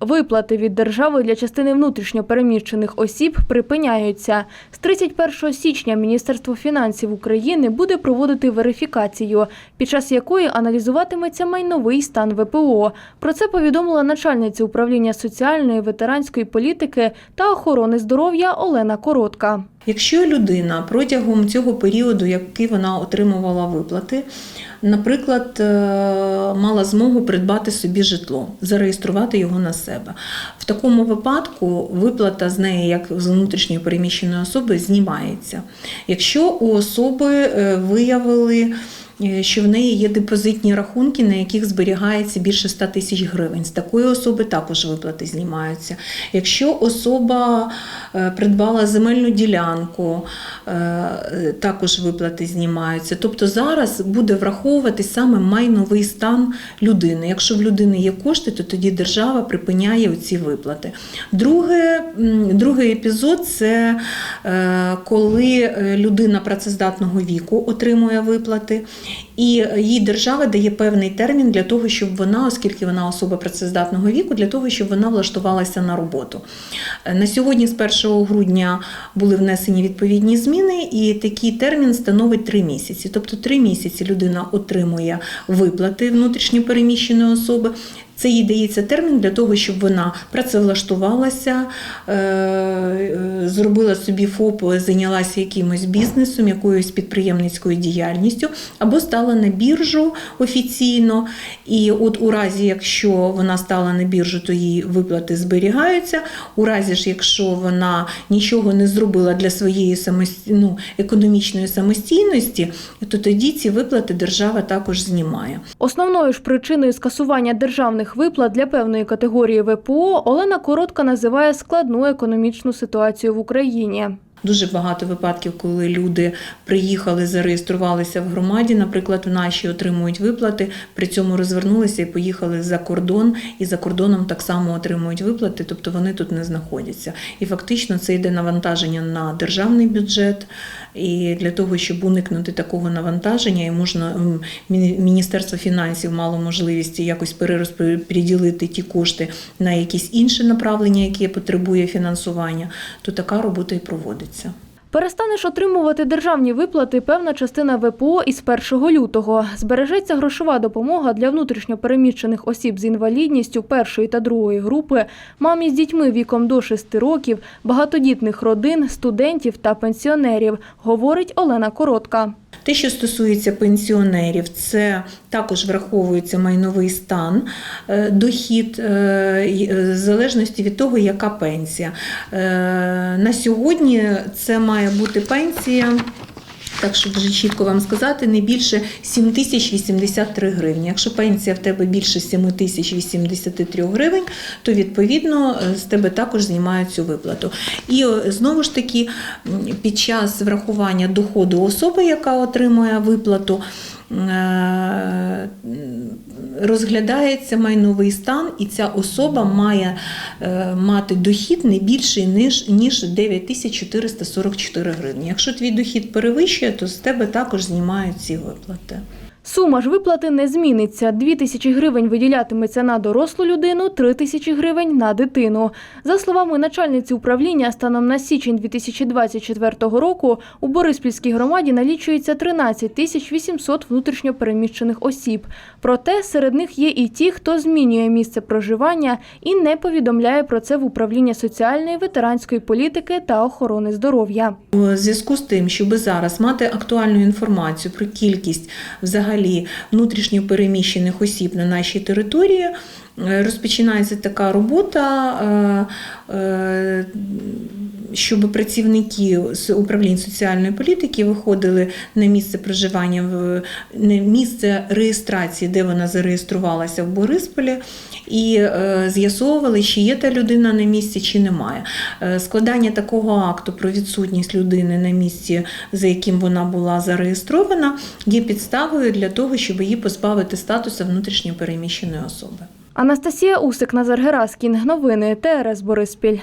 Виплати від держави для частини внутрішньо переміщених осіб припиняються. З 31 січня Міністерство фінансів України буде проводити верифікацію, під час якої аналізуватиметься майновий стан ВПО. Про це повідомила начальниця управління соціальної, ветеранської політики та охорони здоров'я Олена Коротка. Якщо людина протягом цього періоду, який вона отримувала виплати, наприклад, е, мала змогу придбати собі житло, зареєструвати його на себе. В такому випадку виплата з неї, як з внутрішньої переміщеної особи, знімається. Якщо у особи е, виявили що в неї є депозитні рахунки, на яких зберігається більше 100 тисяч гривень. З такої особи також виплати знімаються. Якщо особа е, придбала земельну ділянку, е, також виплати знімаються. Тобто зараз буде враховуватись саме майновий стан людини. Якщо в людини є кошти, то тоді держава припиняє ці виплати. Друге, другий епізод це е, коли е, людина працездатного віку отримує виплати, і їй держава дає певний термін для того, щоб вона, оскільки вона особа працездатного віку, для того, щоб вона влаштувалася на роботу. На сьогодні, з 1 грудня, були внесені відповідні зміни, і такий термін становить 3 місяці. Тобто 3 місяці людина отримує виплати внутрішньопереміщеної особи. Це їй дається термін для того, щоб вона працевлаштувалася, е, зробила собі ФОП, зайнялася якимось бізнесом, якоюсь підприємницькою діяльністю, або стала на біржу офіційно. І от у разі, якщо вона стала на біржу, то її виплати зберігаються. У разі ж, якщо вона нічого не зробила для своєї самості... ну, економічної самостійності, то тоді ці виплати держава також знімає. Основною ж причиною скасування державних виплат для певної категорії ВПО Олена Коротка називає складну економічну ситуацію в Україні. Дуже багато випадків, коли люди приїхали, зареєструвалися в громаді, наприклад, в нашій отримують виплати, при цьому розвернулися і поїхали за кордон, і за кордоном так само отримують виплати, тобто вони тут не знаходяться. І фактично це йде навантаження на державний бюджет. І для того, щоб уникнути такого навантаження, і можна Міністерство фінансів мало можливість якось перерозподілити ті кошти на якісь інші направлення, які потребує фінансування, то така робота і проводиться. Перестанеш отримувати державні виплати певна частина ВПО із 1 лютого. Збережеться грошова допомога для внутрішньопереміщених осіб з інвалідністю першої та другої групи, мамі з дітьми віком до 6 років, багатодітних родин, студентів та пенсіонерів, говорить Олена Коротка. Те, що стосується пенсіонерів, це також враховується майновий стан, е, дохід е, е, в залежності від того, яка пенсія. На сьогодні це має бути пенсія. Так, що вже чітко вам сказати, не більше 7083 гривні. Якщо пенсія в тебе більше 7083 гривень, то відповідно з тебе також знімають цю виплату. І е, знову ж таки, під час врахування доходу особи, яка отримує виплату, е, розглядається майновий стан, і ця особа має е, мати дохід не більший ніж 9444 гривні. Якщо твій дохід перевищує, то з тебе також знімають ці виплати. Сума ж виплати не зміниться. 2 тисячі гривень виділятиметься на дорослу людину, 3 тисячі гривень на дитину. За словами начальниці управління, станом на січень 2024 року у Бориспільській громаді налічується 13 тисяч 800 внутрішньопереміщених осіб. Проте серед них є і ті, хто змінює місце проживання і не повідомляє про це в управління соціальної, ветеранської політики та охорони здоров'я. У зв'язку з тим, щоб зараз мати актуальну інформацію про кількість взагалі внутрішньо переміщених осіб на нашій території, е, розпочинається така робота. Щоб працівники з управлінь соціальної політики виходили на місце проживання на місце реєстрації, де вона зареєструвалася в Борисполі, і е, з'ясовували, чи є та людина на місці, чи немає. Е, Складання такого акту про відсутність людини на місці, за яким вона була зареєстрована, є підставою для того, щоб її позбавити статусу внутрішньо переміщеної особи. Анастасія Усик, Назар Гераскін. Новини ТРС Бориспіль.